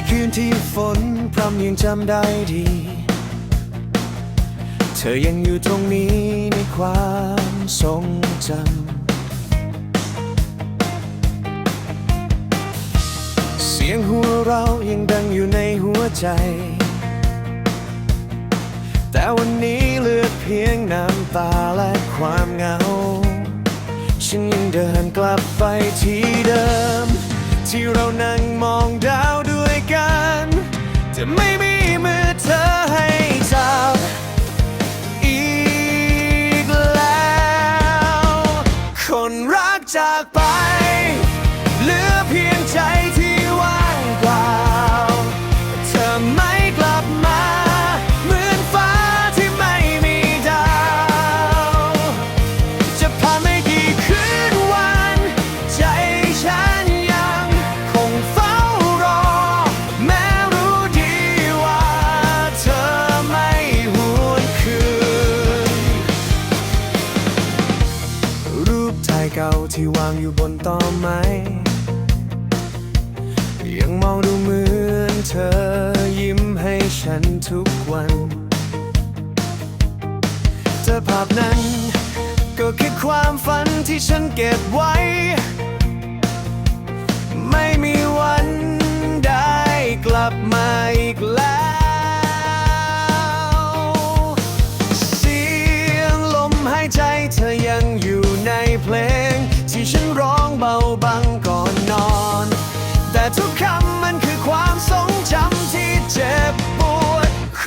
นที่ฝนพรำยังจำได้ดี เธอยังอยู่ตรงนี้ในความทรงจำ เสียงหัวเรายังดังอยู่ในหัวใจ แต่วันนี้เหลือเพียงน้ำตาและความเหงา ฉันยังเดินกลับไปที่เดิม ที่เรานั่งมองดาว ม่มีมือเธอให้จับอีกแล้ว คนรักจากไป เก่าที่วางอยู่บนตอไม้ยังมองดูเหมือนเธอยิ้มให้ฉันทุกวันเธอภาพนั้น ก็แค่ความฝันที่ฉันเก็บไว้ ไม่มี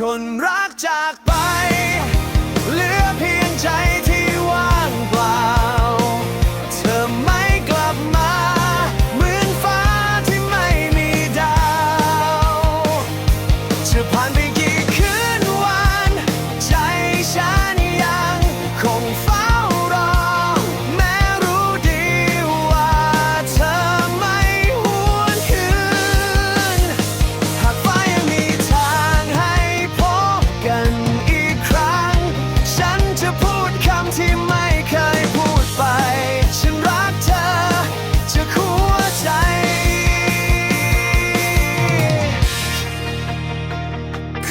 คนรักจากไป เหลือเพียงใจที่ว่างเปล่า เธอไม่กลับมา เหมือนฟ้าที่ไม่มีดาวจะผ่านไป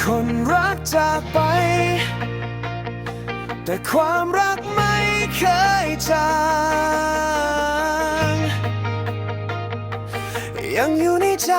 คนรักจากไป แต่ความรักไม่เคยจางยังอยู่ในใจ